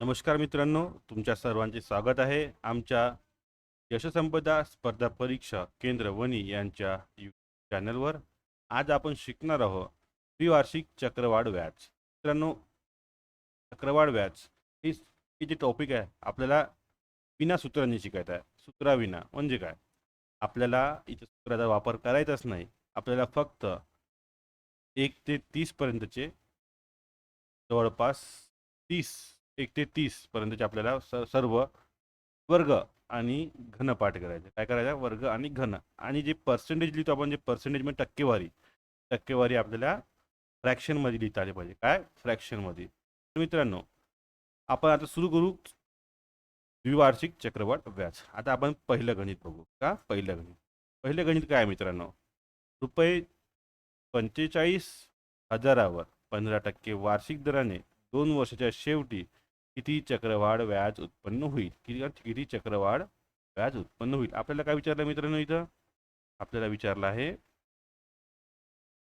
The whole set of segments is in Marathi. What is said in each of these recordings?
नमस्कार मित्रांनो तुमच्या सर्वांचे स्वागत आहे आमच्या यशसंपदा स्पर्धा परीक्षा केंद्र वणी यांच्या यूट्यूब चॅनलवर आज आपण शिकणार आहोत द्विवार्षिक चक्रवाढ व्याज. मित्रांनो चक्रवाढ व्याज ही जे टॉपिक आहे? आपल्याला विना सूत्रांनी शिकायचं आहे. सूत्राविना म्हणजे काय? आपल्याला इथे सूत्राचा वापर करायचाच नाही. आपल्याला फक्त एक ते तीसपर्यंतचे जवळपास तीस एक ते तीस पर्यंतचे आपल्याला स सर्व वर्ग आणि घन पाठ करायचे. काय करायचं? वर्ग आणि घन. आणि जे पर्सेंटेज लिहितो आपण जे पर्सेंटेज म्हणजे टक्केवारी. टक्केवारी आपल्याला फ्रॅक्शनमध्ये लिहिता आली पाहिजे. काय? फ्रॅक्शनमध्ये मित्रांनो आपण आता सुरू करू द्विवार्षिक चक्रवाढ व्याज आता आपण पहिलं गणित बघू का? पहिलं गणित. पहिलं गणित काय मित्रांनो? रुपये पंचेचाळीस हजारावर पंधरा टक्के वार्षिक दराने दोन वर्षाच्या शेवटी किती चक्रवाढ व्याज उत्पन्न होईल? किती किती चक्रवाढ व्याज उत्पन्न होईल? आपल्याला काय विचारलं मित्रांनो इथं? आपल्याला विचारलं आहे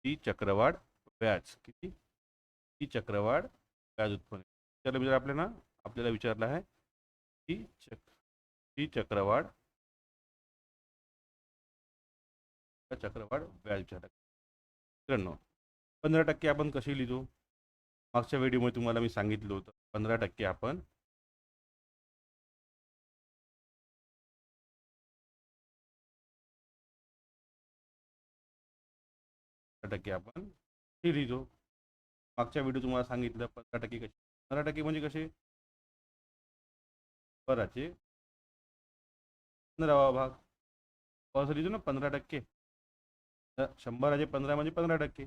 किती चक्रवाढ व्याज किती किती चक्रवाढ व्याज उत्पन्न विचारलं मित्र आपल्याला? आपल्याला विचारलं आहे ती चक किती चक्रवाढ चक्रवाढ व्याज विचारलं? मित्रांनो पंधरा टक्के आपण कशी लिहितो? मागच्या व्हिडिओमध्ये तुम्हाला मी सांगितलं होतं. पंधरा टक्के पंधरा टक्के आपण हे लिहितो मागच्या व्हिडिओ तुम्हाला सांगितलं, पंधरा टक्के कशी पंधरा टक्के म्हणजे कसे? बराचे. पंधरावा भाग. लिहितो ना पंधरा टक्के. शंभराचे पंधरा म्हणजे पंधरा टक्के.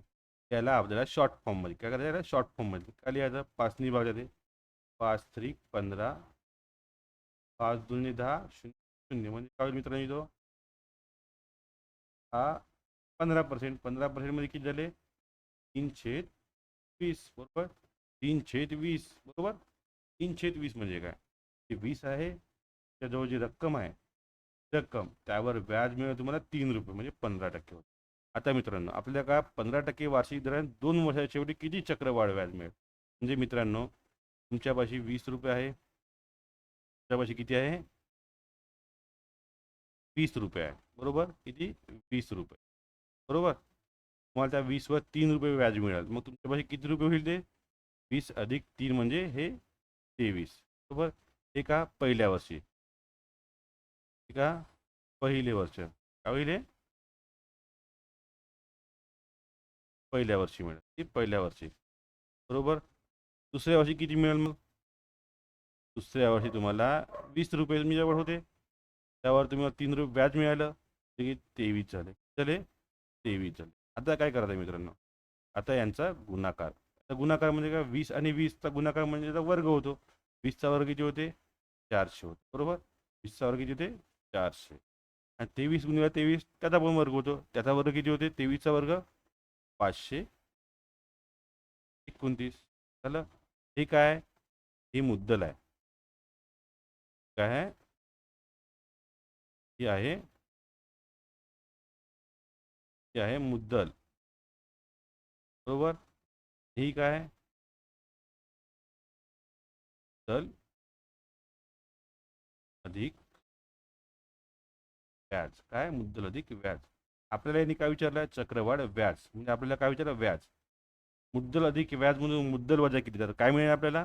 आपल्याला शॉर्ट फॉर्ममध्ये काय करायचं? शॉर्ट फॉर्ममध्ये काय लिहायचं पाचनी भाग जाते पाच त्रिक पंधरा. पाच दोन्ही दहा, शून्य शून्य. म्हणजे काय होईल मित्रांनो इथं? हा, पंधरा पर्सेंट पंधरा पर्सेंटमध्ये किती झाले? तीन छेद वीस. बरोबर? तीन छेद वीस. बरोबर? तीन छेद वीस म्हणजे काय? जे वीस आहे. त्याजवळ जी रक्कम आहे, रक्कम, त्यावर व्याज मिळेल तुम्हाला तीन रुपये, म्हणजे पंधरा टक्के होतं. आता मित्रांनो, आपल्याला का पंधरा टक्के वार्षिक दराने दोन वर्षाच्या शेवटी किती चक्रवाढ व्याज मिळेल? म्हणजे मित्रांनो तुमच्यापाशी वीस रुपये आहे. तुमच्यापाशी किती आहे? वीस रुपये आहे. बरोबर? किती? वीस रुपये. बरोबर? तुम्हाला त्या वीसवर तीन रुपये व्याज मिळेल. मग तुमच्यापाशी किती रुपये होईल ते? वीस अधिक तीन म्हणजे हे तेवीस. बरोबर? हे का पहिल्या वर्षी? का पहिले वर्ष? काय होईल हे? पहिल्या वर्षी मिळेल. ती पहिल्या वर्षी. बरोबर? दुसऱ्या वर्षी किती मिळेल मग? दुसऱ्या वर्षी तुम्हाला वीस रुपये तुमच्याजवळ होते. त्यावर तुम्हाला तीन रुपये व्याज मिळालं. ते तेवीस झाले. चले तेवीस झाले. आता काय करायचं मित्रांनो? आता यांचा गुणाकार. आता गुणाकार म्हणजे काय? वीस आणि वीसचा गुणाकार म्हणजे त्याचा वर्ग होतो. वीसचा वर्ग किती होते? चारशे होते. बरोबर? वीसचा वर्ग किती होते? चारशे. आणि तेवीस गुणिले तेवीस त्याचा पण वर्ग होतो. त्याचा वर्ग किती होते? तेवीसचा वर्ग पाचशे एकोणतीस. झालं हे काय? ही मुद्दल आहे. काय आहे? ही आहे. ही आहे मुद्दल. बरोबर? ही काय मुद्दल अधिक व्याज. काय मुद्दल अधिक व्याज. आपल्याला यांनी काय विचारलं? चक्रवाढ व्याज. म्हणजे आपल्याला काय विचारलं? व्याज. मुद्दल अधिक व्याज म्हणून मुद्दल वजा किती जातं काय मिळेल आपल्याला?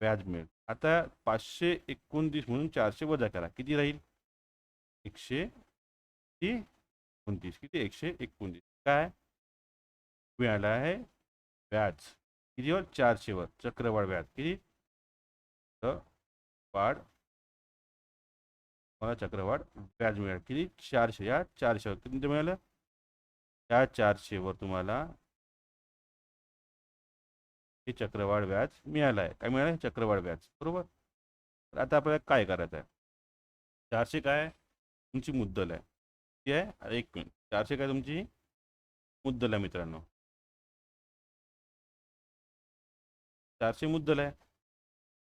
व्याज मिळेल. आता पाचशे एकोणतीस म्हणून चारशे वजा करा. किती राहील? एकशे एकोणतीस. किती? एकशे एकोणतीस. काय? मिळालं आहे व्याज. कितीवर? चारशेवर. चक्रवाढ व्याज. किती? वाढ मला चक्रवाढ व्याज मिळालं. किती? चारशे. या चारशेवर किती मिळालं? या चारशेवर तुम्हाला हे चक्रवाढ व्याज मिळालं आहे काय मिळालं चक्रवाढ व्याज. बरोबर? तर आता आपल्याला काय करायचं आहे चारशे काय? तुमची मुद्दल आहे. ती आहे? एक मिनिट. चारशे काय तुमची मुद्दल आहे मित्रांनो. चारशे मुद्दल आहे.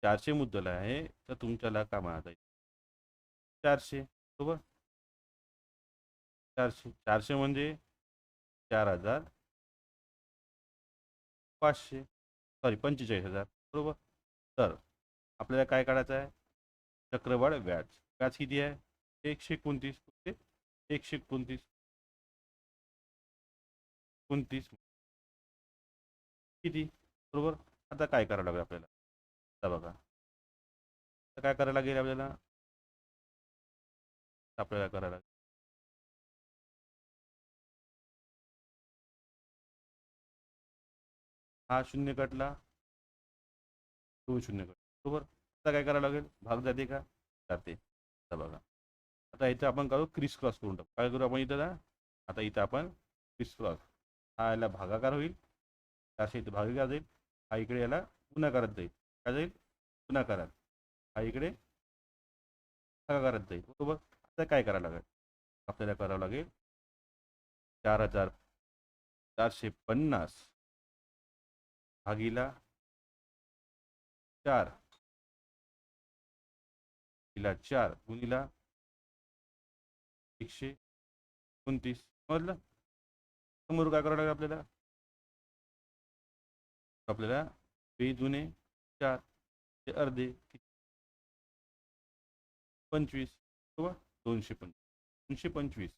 चारशे मुद्दल आहे. तर तुमच्याला काय म्हणत आहे चारशे. बरोबर? चारशे. चारशे म्हणजे चार हजार पाचशे. सॉरी पंचेचाळीस हजार बरोबर? तर आपल्याला काय काढायचं आहे? चक्रवाढ व्याज. व्याज किती आहे? एकशे एकोणतीस एकशे एकोणतीस. एकोणतीस. किती? बरोबर? आता काय करावं लागेल आपल्याला? आता बघा. आता काय करायला लागेल आपल्याला? आपल्याला करायला लागेल हा शून्य कटला. दोन शून्य कट. बरोबर? आता काय करावं लागेल? भाग जाते का? जाते. आता बघा. आता इथं आपण करू क्रिस क्रॉस करून टाकू. काय करू आपण इथं आता? इथं आपण क्रिस क्रॉस हा याला भागाकार होईल. चारशे इथं भागाकार जाईल. हा इकडे याला गुणाकारात जाईल. काय जाईल? गुणाकारात. हा इकडे भागाकारात जाईल. बरोबर? आता काय करावं लागेल? आपल्याला करावं लागेल चार हजार चारशे पन्नास. भागीला चार. गुणिला चार गुणीला एकशे एकोणतीस. समजलं? समोर काय करावं लागेल आपल्याला? आपल्याला बे जुने चार ते अर्धे पंचवीस किंवा दोनशे पंचवीस. दोनशे पंचवीस.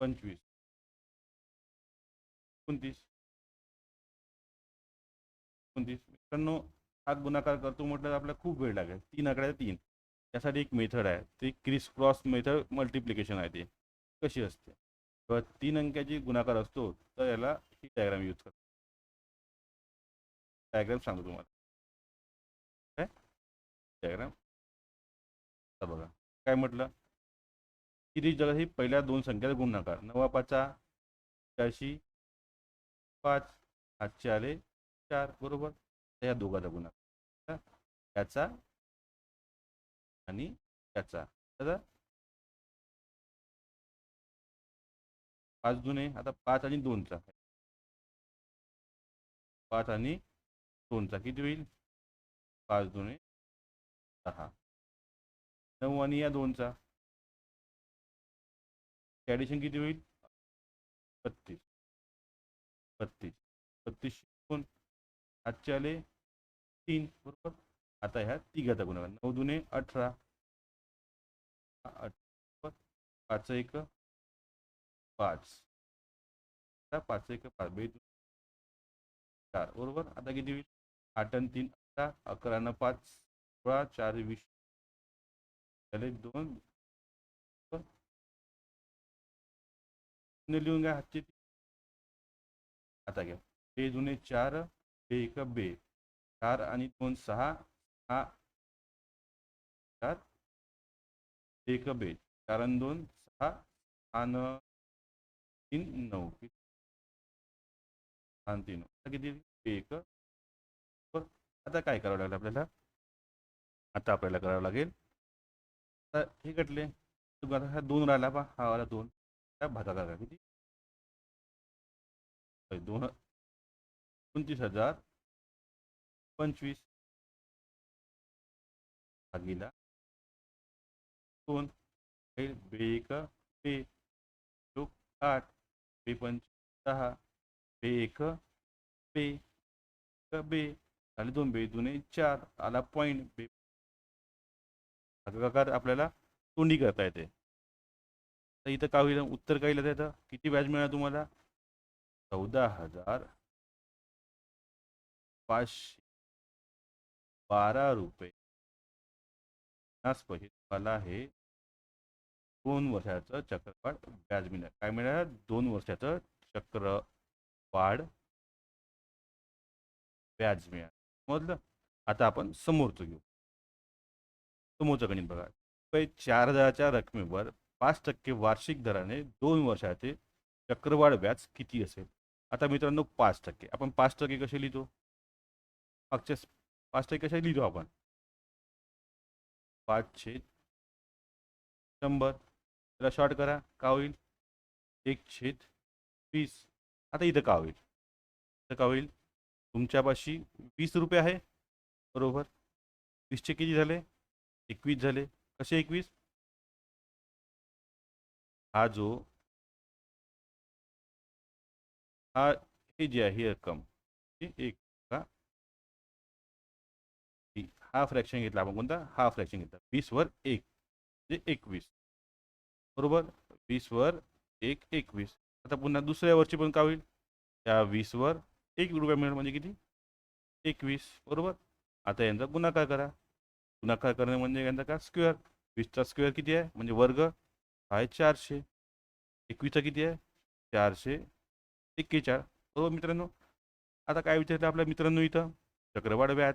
पंचवीस. एकोणतीस. एकोणतीस. मित्रांनो हा गुणाकार करतो म्हटलं तर आपल्याला खूप वेळ लागेल. तीन आकड्या तीन. त्यासाठी एक मेथड आहे. ती क्रिस क्रॉस मेथड मल्टिप्लिकेशन आहे ती. कशी असते? किंवा तीन अंक्याची गुणाकार असतो तर याला ही डायग्राम यूज करतो. डायग्राम सांगतो तुम्हाला. काय? डायग्राम. बघा. काय म्हटलं? किती जगात पहिल्या दोन संख्येला गुण नकार. नवा पाचा चारशी पाच हातचे आले चार बरोबर. या दोघाचा गुणाकार याचा आणि याचा. दादा पाच जुने आता पाच आणि दोनचा. पाच आणि दोनचा. किती होईल? पाच जुने दहा. नऊ आणि या दोनचा. ॲडिशन किती होईल? बत्तीस. बत्तीस. बत्तीस दोन आजचे आले तीन बरोबर? आता ह्या तिघाचा गुणाकार नऊ दुने अठरा. अठरा पाच एक पाच. पाच एक पाच. बे चार बरोबर? आता किती होईल? आठ आणि तीन अठरा. अकरा न पाच सोळा चार वीस. झाले दोन लिहून घ्या. हातचे आता घ्या. हे जुने चार हे एक बे. चार आणि दोन सहा सहा. चार. एक बे. चार आणि दोन सहा. आणि तीन नऊ. आणि तीन. आता किती? एक. आता काय करावं लागेल आपल्याला? आता आपल्याला करावं लागेल. आता हे कटले. आता हा दोन राहिला पा हा वाला दोन. त्या भागाकार किती दोन एकोणतीस हजार पंचवीस. भागीला. दोन बे एक बे. लोक आठ बे पंच दहा बे एक बे. बे. आणि दोन बे दोन चार. आला पॉईंट बे. भागाकार आपल्याला तोंडी करता येते. तर इथं काय होईल उत्तर काय त्याचं? किती व्याज मिळालं तुम्हाला? चौदा हजार पाचशे बारा रुपये. पन्नास पैसे तुम्हाला हे दोन वर्षाचं चक्रवाढ व्याज मिळालं काय मिळालं दोन वर्षाचं चक्रवाढ व्याज मिळालं समजलं? आता आपण समोरचं घेऊ. समोरचं गणित बघा. रुपये चार हजाराच्या रकमेवर पाच टक्के वार्षिक दराने दोन वर्षाचे चक्रवाढ व्याज किती असेल? आता मित्रांनो पाच टक्के. आपण पाच टक्के कसे लिहितो? मागच्या पाच टक्के कसे लिहितो आपण? पाचशे शंभर. त्याला शॉर्ट करा. का होईल? एक छेद वीस. आता इथं का होईल? इथं का होईल? तुमच्यापाशी वीस रुपये आहे. बरोबर. वीसचे किती झाले? एकवीस झाले. कसे एकवीस? हा जो हा हे जी आहे ही रक्कम एक का? हा फ्रॅक्शन घेतला आपण कोणता? हा फ्रॅक्शन घेतला. वीस वर एक म्हणजे एकवीस. बरोबर? वीस वर एक एकवीस. आता पुन्हा दुसऱ्या वर्षी पण का होईल? त्या वीस वर एक रुपया मिळेल म्हणजे किती? एकवीस. बरोबर? आता यांचा गुणाकार करा. गुणाकार करणे म्हणजे यांचा का? स्क्वेअर वीसचा स्क्वेअर किती आहे? म्हणजे वर्ग. आहे चारशे एकवीसचा किती आहे चारशे एक्केचाळ. बरोबर मित्रांनो आता काय विचारलं आपल्या मित्रांनो इथं? चक्रवाढ व्याज.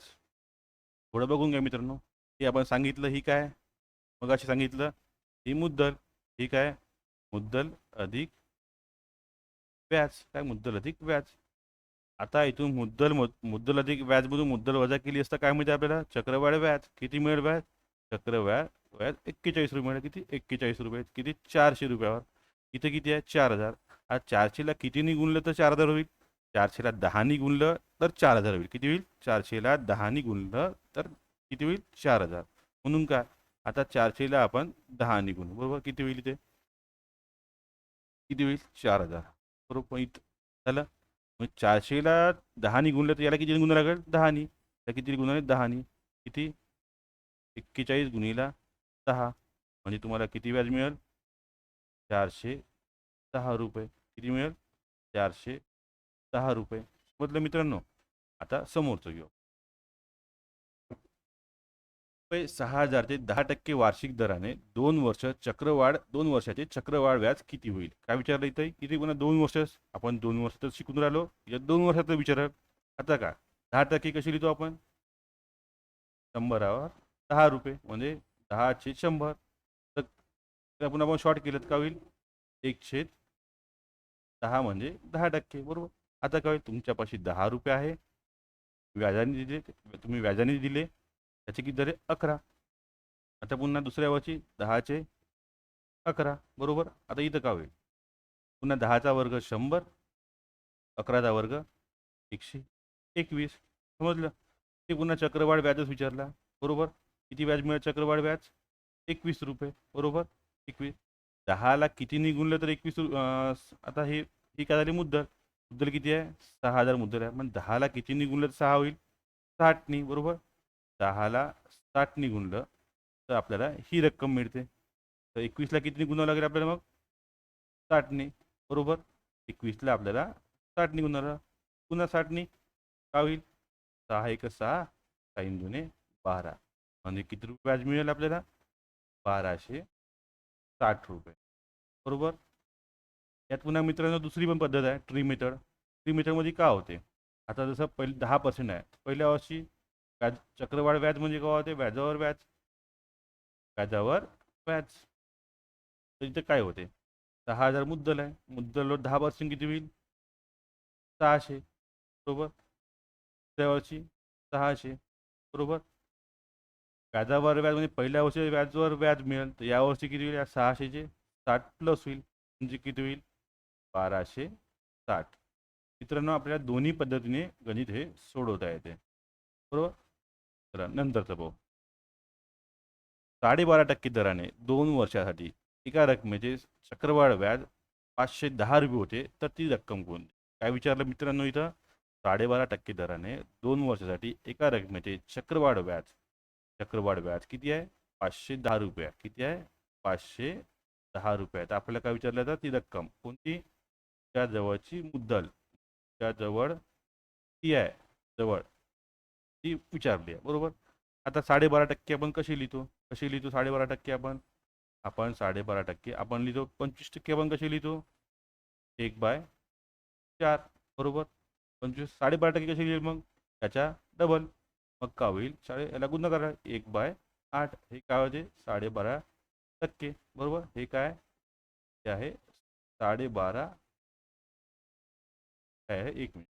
थोडं बघून घ्या मित्रांनो. हे आपण सांगितलं ही काय? मग अशी सांगितलं ही मुद्दल ही काय? मुद्दल अधिक व्याज. काय मुद्दल अधिक व्याज? आता इथून मुद्दल मुद्दल अधिक व्याजमधून मुद्दल वजा केली असता काय मिळते आपल्याला? चक्रवाढ व्याज. किती मिळेल व्याज? चक्रव्याज व्याज एक्केचाळीस रुपये मिळेल किती? एक्केचाळीस रुपये किती? चारशे रुपयावर. इथं किती आहे? चार हजार. आज चारशेला कितीनी गुणलं तर चार हजार होईल? चारशेला दहानी गुणलं तर चार हजार होईल. किती होईल? चारशेला दहानी गुणलं तर किती होईल? चार हजार. म्हणून काय? आता चारशेला आपण दहानी गुणू बरोबर? किती होईल इथे? किती होईल? चार हजार. बरोबर? इथं. झालं? मग चारशेला दहानी गुणलं तर याला किती गुन्हा लागेल? दहानी त्या किती गुन्हा दहानी किती? एक्केचाळीस गुणीला दहा म्हणजे तुम्हाला किती व्याज मिळेल? चारशे दहा रुपये. किती मिळेल? चारशे दहा रुपये. म्हटलं मित्रांनो आता समोरचं घेऊ. रुपये सहा हजार ते दहा टक्के वार्षिक दराने दोन वर्ष चक्रवाढ दोन वर्षाचे चक्रवाढ व्याज किती होईल? काय विचारलं इथं? किती पुन्हा दोन वर्ष? आपण दोन वर्ष तर शिकून राहिलो. या दोन वर्षात विचारलं आता का? दहा टक्के कशी लिहितो आपण? शंभरावर दहा रुपये. म्हणजे दहाचे शंभर. तर पुन्हा आपण शॉर्ट केलं तर का होईल? एकशे दहा म्हणजे दहा टक्के बरोबर? आता काय होईल? तुमच्यापाशी दहा रुपये आहे. व्याजाने दिले तुम्ही व्याजाने दिले. त्याचे किती झाले? अकरा. आता पुन्हा दुसऱ्या वर्षी दहाचे अकरा बरोबर? आता इथं का होईल? पुन्हा दहाचा वर्ग शंभर अकराचा वर्ग एकशे एकवीस. समजलं? ते पुन्हा चक्रवाढ व्याजच विचारला बरोबर? किती व्याज मिळेल चक्रवाढ व्याज? एकवीस रुपये बरोबर? एकवीस. दहाला किती गुणलं तर एकवीस आता हे ही काय झाली मुद्दल? मुद्दल किती आहे? सहा हजार मुद्दल आहे. मग दहाला किती गुणलं तर सहा होईल? साठनी बरोबर? दहाला साठनी गुणलं तर आपल्याला ही रक्कम मिळते. तर एकवीसला किती गुणावं लागेल आपल्याला मग? साठनी बरोबर? एकवीसला आपल्याला साठ निघून पुन्हा साठनी का होईल? सहा एक सहा साईन जुने बारा. म्हणजे किती रुपये व्याज मिळेल आपल्याला? बाराशे साठ रुपये. बरोबर? यात पुन्हा मित्रांनो दुसरी पण पद्धत आहे ट्री मेथड ट्री मेथडमध्ये का होते? आता जसं पहिले दहा पर्सेंट आहे. पहिल्या वर्षी व्याज चक्रवाढ व्याज म्हणजे काय होते? व्याजावर व्याज. व्याजावर व्याज. तर इथं काय होते? दहा हजार मुद्दल आहे. मुद्दलवर दहा पर्सेंट किती होईल? सहाशे. बरोबर? दुसऱ्या वर्षी सहाशे. बरोबर? व्याजावर व्याज म्हणजे पहिल्या वर्षी व्याजवर व्याज मिळेल तर या वर्षी किती होईल? या सहाशेचे साठ प्लस होईल. म्हणजे किती होईल? बाराशे साठ. मित्रांनो आपल्याला दोन्ही पद्धतीने गणित हे सोडवता येते. बरोबर? तर नंतरचं पाहू. साडेबारा टक्के दराने दोन वर्षासाठी एका रकमेचे चक्रवाढ व्याज पाचशे दहा रुपये होते तर ती रक्कम कोणती काय विचारलं मित्रांनो इथं? साडेबारा टक्के दराने दोन वर्षासाठी एका रकमेचे चक्रवाढ व्याज चक्रवाढ व्याज किती आहे? पाचशे दहा रुपये. किती आहे? पाचशे दहा रुपये. तर आपल्याला काय विचारलं जातं? ती रक्कम. कोणती? त्या जवळची मुद्दल. त्याजवळ ती आहे. जवळ. ती विचारली आहे. बरोबर? आता साडेबारा टक्के आपण कशी लिहितो? कशी लिहितो साडेबारा टक्के आपण? आपण साडेबारा टक्के आपण लिहितो. पंचवीस टक्के आपण कशी लिहितो? एक बाय चार. बरोबर? पंचवीस साडेबारा टक्के कशी लिहिली मग? त्याच्या डबल. मग का होईल. साडे याला गुन्हा करा एक बाय आठ. हे काय होते साडेबारा टक्के. बरोबर? हे काय? हे आहे साडेबारा. काय आहे एक मिनिट.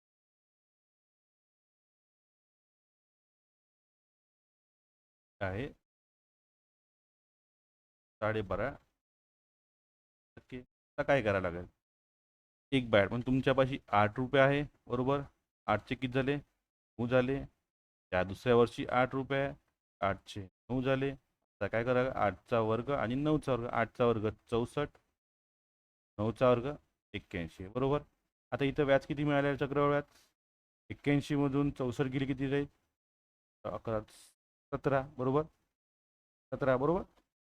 आहे साडेबारा टक्के. आता काय करायला लागेल? एक बॅट पण म्हणजे तुमच्यापाशी आठ रुपये आहे. बरोबर? आठचे किती झाले? नऊ झाले. या दुसऱ्या वर्षी आठ रुपये आठशे नऊ झाले. आता काय करा आठचा वर्ग आणि नऊचा वर्ग आठचा वर्ग चौसष्ट नऊचा वर्ग एक्क्याऐंशी बरोबर? आता इथं व्याज किती मिळालं आहे चक्रवाढ व्याज एक्क्याऐंशीमधून चौसष्ट गेली किती राहील अकरा सतरा बरोबर? सतरा बरोबर?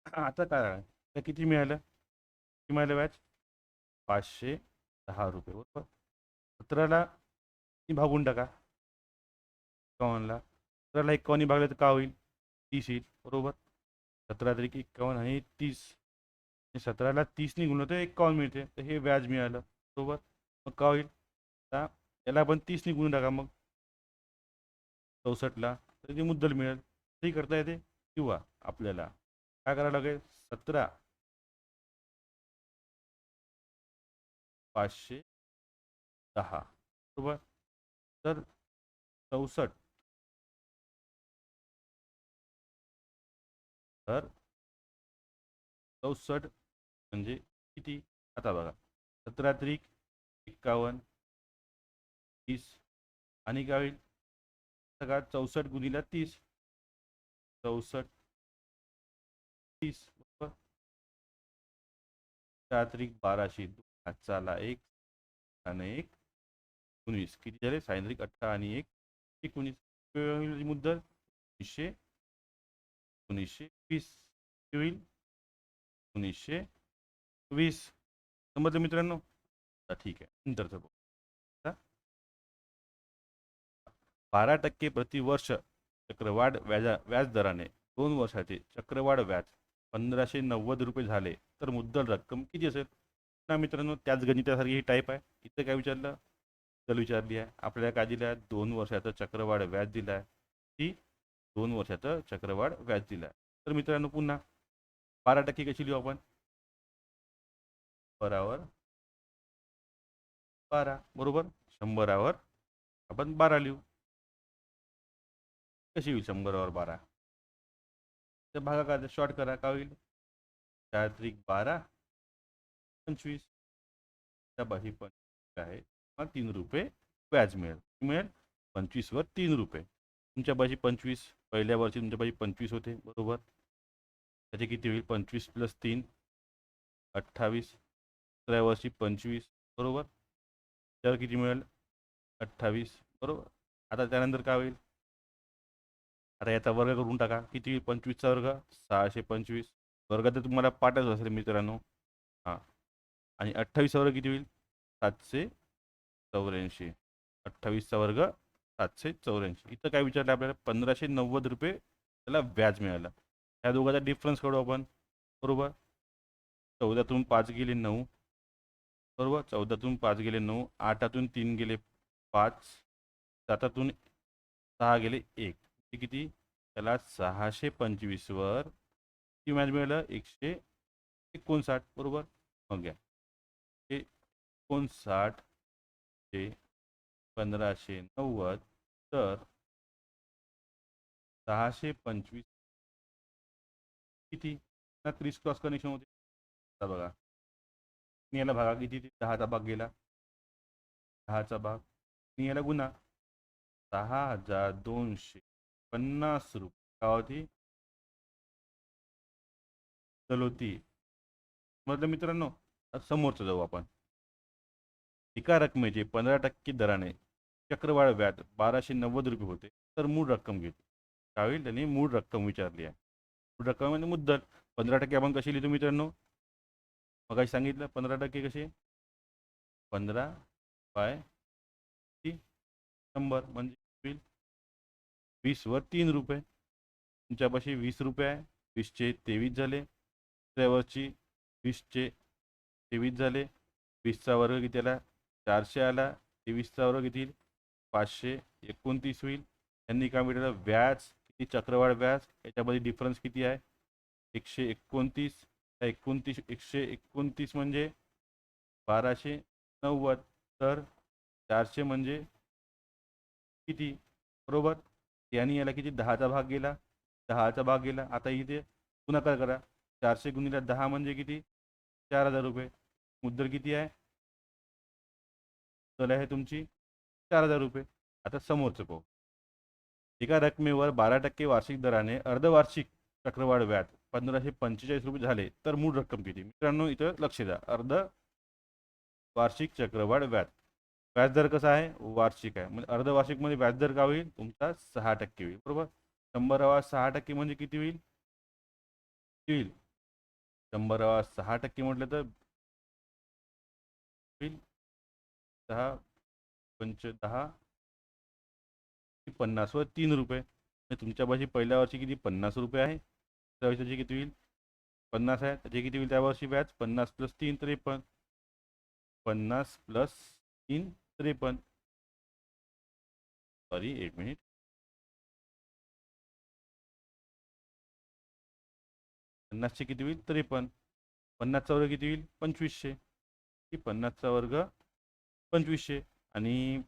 आता काय आता किती मिळालं? किती मिळालं व्याज? पाचशे दहा रुपये बरोबर? सतराला भागून टाका? एक्कावन्नला सतराला एक्कावन्न भागले तर का होईल? तीस येईल. बरोबर? सतरा तरी एक्कावन्न आणि तीस. आणि सतराला तीसनी गुणलं तर एक्कावन्न मिळते. तर हे व्याज मिळालं. बरोबर? मग का होईल? आता याला आपण तीसनी गुणून टाका मग. चौसष्टला तर ती मुद्दल मिळेल. ते करता येते किंवा आपल्याला. काय करावं लागेल? सतरा. पाचशे दहा. बरोबर? तर चौसष्ट. तर चौसष्ट म्हणजे किती? आता बघा सतरा त्रिक एक्कावन्न तीस. आणि काय होईल? सगळा चौसष्ट गुणिला तीस. चौसष्ट तीस बरोबर? चार त्रिक बाराशे चाला हातचाला एक आणि एक एकोणीस किती झाले? सायंत्रिक अठरा आणि एक एकोणीस. मुद्दल एकोणीसशे एकोणीसशे वीस होईल एकोणीसशे वीस. समजलं मित्रांनो? ठीक आहे. नंतरचं बघू. बारा टक्के प्रतिवर्ष चक्रवाढ व्याजा व्याजदराने दोन वर्षाचे चक्रवाढ व्याज पंधराशे नव्वद रुपये झाले तर मुद्दल रक्कम किती असेल? ना मित्रांनो त्याच गणितासारखी ही टाईप आहे. इथं काय विचारलं? चल विचारली आहे. आपल्याला काय दिलं आहे? दोन वर्षाचं चक्रवाढ व्याज दिलं आहे. ती दोन वर्षाचं चक्रवाढ व्याज दिलं आहे. तर मित्रांनो पुन्हा बारा टक्के कशी लिहू आपण? शंभरावर बारा बरोबर? शंभरावर. आपण बारा लिहू. कशी होईल शंभरावर बारा? तर भागा शॉर्ट करा. का होईल? चार त्रिक बारा पंचवीस. त्या पंचवीस आहे. मग तीन रुपये व्याज मिळेल. मिळेल पंचवीसवर तीन रुपये. तुमच्या बाशी पंचवीस पहिल्या वर्षी तुमच्या पाहिजे पंचवीस होते बरोबर? त्याचे किती होईल? पंचवीस प्लस तीन अठ्ठावीस. दुसऱ्या वर्षी पंचवीस बरोबर? त्यावर किती मिळेल? अठ्ठावीस बरोबर? आता त्यानंतर काय होईल? आता याचा वर्ग करून टाका. किती होईल? पंचवीसचा वर्ग? सहाशे पंचवीस. वर्ग तर तुम्हाला पाठच असेल मित्रांनो. हां. आणि अठ्ठावीसचा वर्ग किती होईल? सातशे चौऱ्याऐंशी. अठ्ठावीसचा वर्ग सातशे चौऱ्याऐंशी. इथं काय विचारलं आपल्याला? पंधराशे नव्वद रुपये त्याला व्याज मिळालं. ह्या दोघांचा डिफरन्स काढू आपण. बरोबर? चौदातून पाच गेले नऊ. बरोबर? चौदातून पाच गेले नऊ. आठातून तीन गेले पाच. सातातून सहा गेले एक. ते किती? त्याला सहाशे पंचवीसवर किती व्याज मिळालं? एकशे एकोणसाठ. बरोबर? मग घ्या. एकोणसाठ ते पंधराशे नव्वद. तर सहाशे पंचवीस. किती? ना क्रिस क्रॉस कनेक्शन होते. बघा. याला भागा किती दहाचा भाग गेला. दहाचा भाग. याला गुन्हा सहा हजार दोनशे पन्नास रुपये. का होती चल म्हटलं मित्रांनो समोरचं जाऊ आपण. एका रकमेचे पंधरा टक्के दराने चक्रवाढ व्याज बाराशे नव्वद रुपये होते तर मूळ रक्कम घेतली. त्यावेळी त्यांनी मूळ रक्कम विचारली आहे. मूळ रक्कम म्हणजे मुद्दल पंधरा टक्के आपण कशी लिहितो मित्रांनो? मग सांगितलं पंधरा टक्के कसे? पंधरा बाय शंभर म्हणजे होईल वीसवर तीन रुपये. तुमच्यापाशी वीस रुपये आहे वीसचे तेवीस झाले. दुसऱ्यावरची वीसचे तेवीस झाले. वीसचा वर्ग किती आला? चारशे आला. तेवीसचा वर्ग किती? पाचशे एकोणतीस होईल. यांनी काय मिळालं व्याज किती? चक्रवाढ व्याज. याच्यामध्ये डिफरन्स किती आहे? एकशे एकोणतीस. त्या एकोणतीस एकशे एकोणतीस म्हणजे बाराशे नव्वद. तर चारशे म्हणजे किती? बरोबर? यांनी याला किती? दहाचा भाग गेला. दहाचा भाग गेला. आता इथे पुन्हा काय करा. चारशे गुणिले दहा म्हणजे किती? चार हजार रुपये. मुद्दल किती आहे? मुद्दल आहे तुमची चार हजार रुपये. आता समोरचं पाहू. एका रकमेवर बारा टक्के वार्षिक दराने अर्धवार्षिक चक्रवाढ व्याज पंधराशे पंचेचाळीस रुपये झाले तर मूळ रक्कम किती? मित्रांनो इथं लक्ष द्या. अर्ध वार्षिक चक्रवाढ व्याज. व्याजदर कसा आहे? वार्षिक आहे. म्हणजे अर्धवार्षिकमध्ये व्याजदर का होईल? तुमचा सहा टक्के होईल. बरोबर? शंभरावा सहा टक्के म्हणजे किती होईल? किती होईल? शंभरावा सहा टक्के म्हटलं तर होईल सहा पंच दहा पन्नासवर तीन रुपये. म्हणजे तुमच्या भाषी पहिल्या वर्षी किती? पन्नास रुपये आहे. त्या वर्षाची किती होईल? पन्नास आहे. त्याचे किती होईल त्या वर्षी व्याज? पन्नास प्लस तीन त्रेपन्न. पन्नास प्लस तीन त्रेपन्न. सॉरी एक मिनिट पन्नासचे किती होईल? त्रेपन्न. पन्नासचा वर्ग किती होईल? पंचवीसशे. की पन्नासचा वर्ग पंचवीसशे. आणि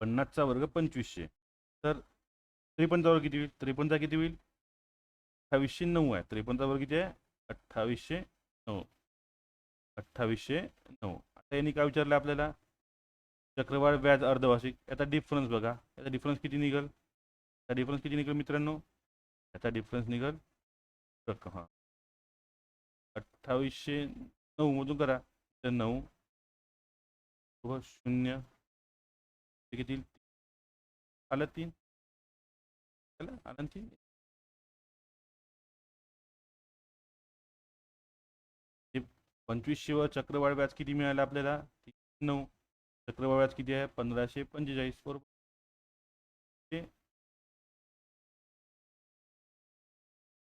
पन्नासचा वर्ग पंचवीसशे. तर त्रेपन्नचा वर्ग किती होईल? त्रेपन्नचा किती होईल? अठ्ठावीसशे नऊ आहे. त्रेपन्नचा वर्ग किती आहे? अठ्ठावीसशे नऊ. अठ्ठावीसशे नऊ. आता यांनी काय विचारलं आपल्याला? चक्रवाढ व्याज अर्धवार्षिक याचा डिफरन्स बघा. याचा डिफरन्स किती निघेल? याचा डिफरन्स किती निघेल मित्रांनो? याचा डिफरन्स निघेल रक्कम. हां. अठ्ठावीसशे नऊ मधून करा. तर नऊ व शून्य किती आलं तीन. आलं आलं तीन. पंचवीसशे व चक्रवाढ व्याज किती मिळालं आपल्याला? नऊ. चक्रवाढ व्याज किती आहे? पंधराशे पंचेचाळीस. बरोबर. ते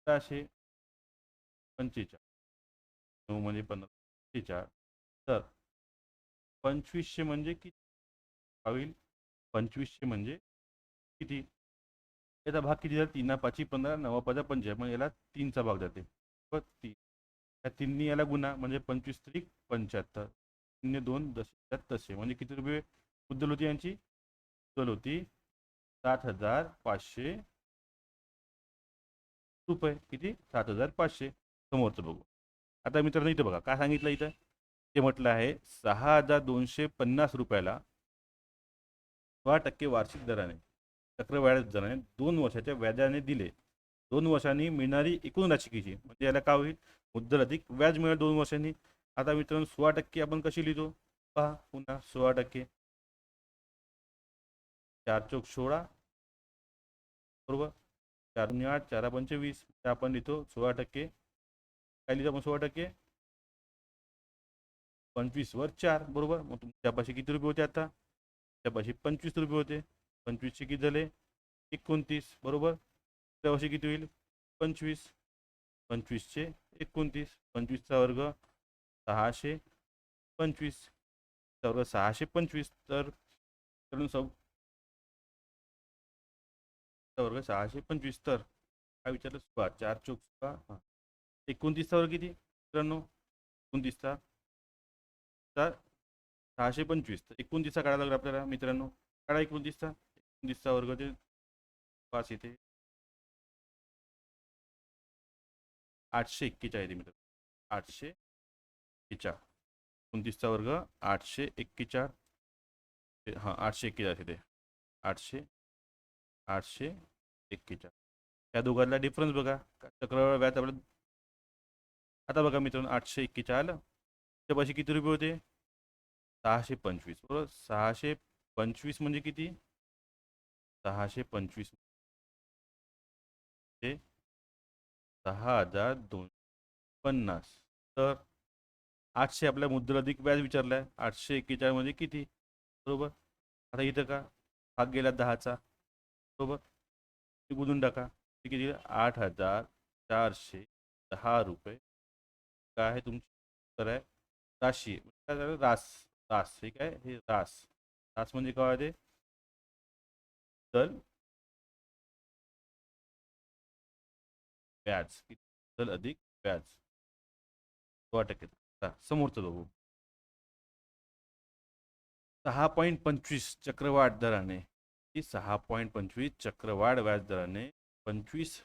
पंधराशे पंचेचाळीस. नऊ म्हणजे पंधरा. पंचेचाळीस. तर पंचवीसशे म्हणजे किती? होईल पंचवीसशे म्हणजे किती? याचा भाग किती झाला? तीन पाचही पंधरा नवा पाचा पंचाळीस मग याला तीनचा भाग जाते. व तीन. या तिन्ही याला गुन्हा म्हणजे पंचवीस त्रिक पंच्याहत्तर. शून्य दोन दशे तसे. म्हणजे किती रुपये? मुद्दल होती यांची? मुद्दल होती सात हजार पाचशे रुपये. किती? सात हजार पाचशे. समोरचं बघू. आता मित्रांनो इथं बघा. काय सांगितलं इथं? ते म्हटलं आहे सहा हजार दोनशे पन्नास रुपयाला सोळा टक्के वार्षिक दराने चक्रवाढ दराने दोन वर्षाच्या व्याजाने दिले. दोन वर्षांनी मिळणारी एकूण राशिकीची म्हणजे याला काय होईल? मुद्दल अधिक व्याज मिळेल दोन वर्षांनी. आता मित्रांनो सोळा टक्के आपण कशी लिहितो? पहा पुन्हा सोळा टक्के. चार चौक सोळा. बरोबर? चार आठ चारा पंचवीस. आपण लिहितो सोळा टक्के. काय लिहितो आपण सोळा टक्के? पंचवीस वर चार बरोबर? मग तुमच्यापाशी किती रुपये होते आता? त्यापाशी पंचवीस रुपये होते. पंचवीसशे किती झाले? एकोणतीस बरोबर? त्या वर्षी किती होईल? पंचवीस. पंचवीसशे एकोणतीस. पंचवीसचा वर्ग सहाशे पंचवीस. वर्ग सहाशे पंचवीस. तर करून सब वर्ग सहाशे पंचवीस. तर काय विचारलं सोळा चार चौक सोळा एकोणतीसचा वर्ग किती? त्र्याण्णव. एकोणतीसचा तर सहाशे पंचवीस तर एकोणतीसचा काढायला लागला आपल्याला मित्रांनो. काढा एकोणतीसचा एकोणतीसचा वर्ग ते पाच येते. आठशे एक्केचाळीस मित्र आठशे एक्केचाळ एकोणतीसचा वर्ग आठशे एक्केचाळ हां आठशे एक्केचाळीस येते. आठशे आठशे एक्केचाळ या दोघांना डिफरन्स बघा. चक्रवाढ व्याज आपलं आता बघा मित्रांनो आठशे एक्केचाळ आलं त्यापाशी किती रुपये होते? सहाशे पंचवीस. बरोबर? सहाशे पंचवीस म्हणजे किती? सहाशे पंचवीस. ते सहा हजार दोन पन्नास. तर आठशे आपल्या मुद्दल व्याज विचारलं आहे आठशे एक्केचाळीस म्हणजे किती? बरोबर? आता इथं का? भाग गेला दहाचा. बरोबर? ते गुणून टाका. ते किती? आठ हजार चारशे दहा रुपये. काय आहे तुमची उत्तर? आहे राशी म्हणजे काय झालं? रास रास ठीक आहे हे रास. रास म्हणजे काय ते दल. व्याज. दल अधिक व्याज. सोळा टक्के. समोरचं बघू. सहा पॉईंट पंचवीस चक्रवाढ दराने. ही सहा पॉईंट पंचवीस चक्रवाढ व्याज दराने पंचवीस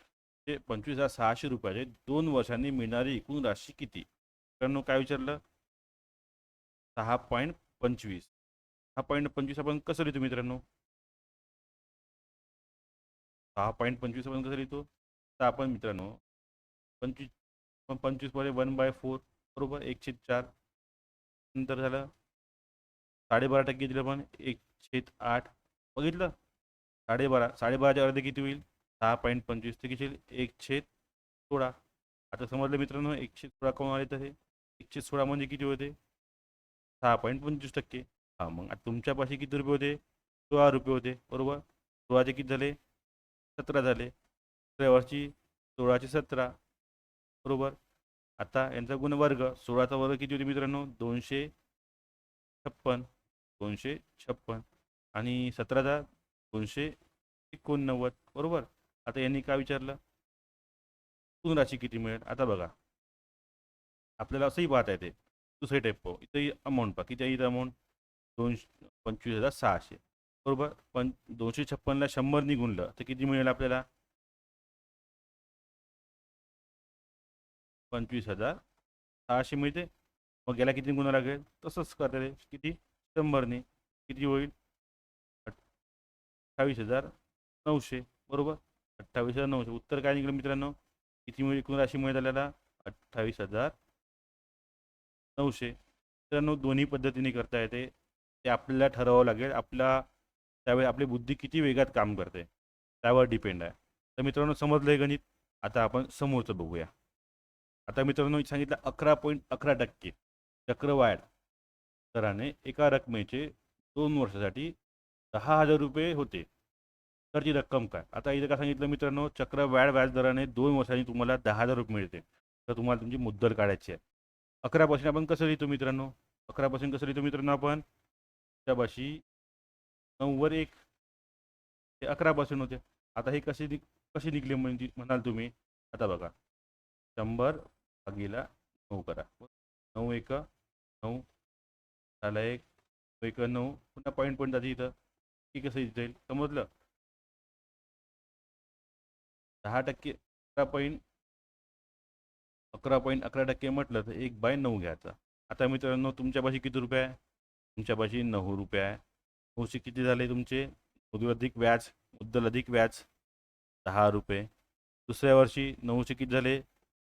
ते पंचवीस हजार सहाशे रुपयाचे दोन वर्षांनी मिळणारी एकूण राशी किती? मित्रांनो काय विचारलं? सहा पॉईंट पंचवीस. सहा पॉईंट पंचवीस आपण कसं लिहितो मित्रांनो? सहा पॉईंट पंचवीस आपण कसं लिहितो? तर आपण मित्रांनो पंचवीस पंचवीसमध्ये वन बाय फोर बरोबर? एकशे चार. नंतर झालं साडेबारा टक्के दिलं पण एक छेद आठ. बघितलं? साडेबारा साडेबाराच्या अर्धे किती होईल? सहा पॉईंट पंचवीस. ते किती एक छेद सोळा. आता समजलं मित्रांनो एकशे सोळा कोण आले तर हे एकशे सोळा म्हणजे किती होते? सहा पॉईंट पंचवीस टक्के. हां मग आता तुमच्यापाशी किती रुपये होते? सोळा रुपये होते बरोबर? सोळाचे किती झाले? सतरा झाले. दुसऱ्या वर्षी सोळाचे सतरा बरोबर? आता यांचा गुणवर्ग सोळाचा वर्ग किती होते मित्रांनो? दोनशे छप्पन दोनशे छप्पन. आणि सतराचा दोनशे एकोणनव्वद बरोबर? आता यांनी काय विचारलं? एकूण राशी किती मिळेल? आता बघा. आपल्याला असंही पाहता येते. दुसरे टाईप पाहू इथे अमाऊंट पहा किती इथं अमाऊंट दोनशे पंचवीस हजार सहाशे. बरोबर? पण दोनशे छप्पनला शंभर गुणलं तर किती मिळेल आपल्याला? पंचवीस हजार सहाशे मिळते. मग याला किती गुन्हा लागेल? तसंच करता किती? शंभरने. किती होईल? अठ्ठावीस हजार नऊशे. बरोबर? अठ्ठावीस हजार नऊशे. उत्तर काय निघलं मित्रांनो? किती मिळेल? एकूण राशी मिळेल आपल्याला? अठ्ठावीस हजार नऊशे. मित्रांनो दोन्ही पद्धतीने करता येते. ते आपल्याला ठरवावं लागेल. आपला त्यावेळी आपली बुद्धी किती वेगात काम करते त्यावर डिपेंड आहे. तर मित्रांनो समजलं आहे गणित? आता आपण समोरचं बघूया. आता मित्रांनो सांगितलं अकरा पॉईंट अकरा टक्के चक्रवाढ दराने एका रकमेचे दोन वर्षासाठी दहा हजार रुपये होते. तर ती रक्कम काय? आता इथं का सांगितलं मित्रांनो चक्रवाढ व्याज दराने दोन वर्षांनी तुम्हाला दहा हजार रुपये मिळते. तर तुम्हाला तुमची मुद्दल काढायची आहे. अकरापासून आपण कसं लिहितो मित्रांनो? अकरापासून कसं लिहितो मित्रांनो आपण? त्यापाशी नऊवर एक. ते अकरापासून होते आता हे कसे नि कसे निघले म्हणजे म्हणाल तुम्ही? आता बघा. शंभर भागीला नऊ करा. नऊ एक नऊ. झाला एक एक नऊ. पुन्हा पॉईंट पॉईंट जाते इथं. की कसं इथं जाईल समजलं? दहा टक्के अकरा पॉईंट अकरा पॉईंट अकरा टक्के म्हटलं तर एक बाय नऊ घ्यायचा. आता मित्रांनो तुमच्यापाशी किती रुपये आहे? तुमच्यापाशी नऊ रुपये आहे. नऊशे किती झाले तुमचे? मुद्दल अधिक व्याज मुद्दल अधिक व्याज दहा रुपये. दुसऱ्या वर्षी नऊशे किती झाले?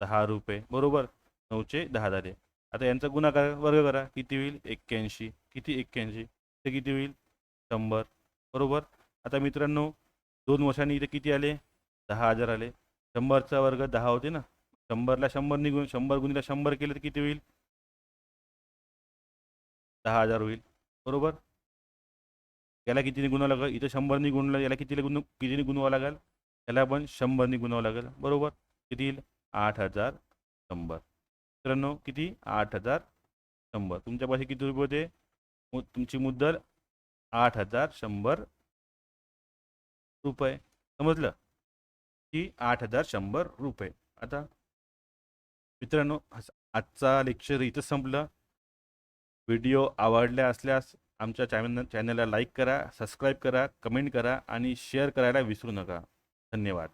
दहा रुपये. बरोबर नऊचे दहा झाले. आता यांचा गुणाकार वर्ग करा. किती होईल? एक्क्याऐंशी. किती? एक्क्याऐंशी. ते किती होईल? शंभर. बरोबर? आता मित्रांनो दोन वर्षांनी इथे किती आले? दहा हजार आले. शंभरचा वर्ग दहा होते ना? शंभरला शंभर निघून शंभर गुणीला शंभर केलं तर किती होईल? दहा हजार होईल. बरोबर? याला कितीने गुणावं लागेल? इथं शंभरनी गुणलं याला कितीला गुण कितीने गुणवावं लागेल? याला पण शंभरनी गुणावं लागेल. बरोबर? किती येईल? आठ हजार शंभर. मित्रांनो किती? आठ हजार शंभर. तुमच्यापाशी किती रुपये होते? मु- तुमची मुद्दल आठ हजार शंभर रुपये. समजलं? की आठ हजार शंभर रुपये. आता मित्रांनो आजचा लेक्चर इथं संपलं. व्हिडिओ आवडल्या असल्यास आमच्या चॅनल चॅनलला लाईक करा सबस्क्राईब करा कमेंट करा आणि शेअर करायला विसरू नका. धन्यवाद.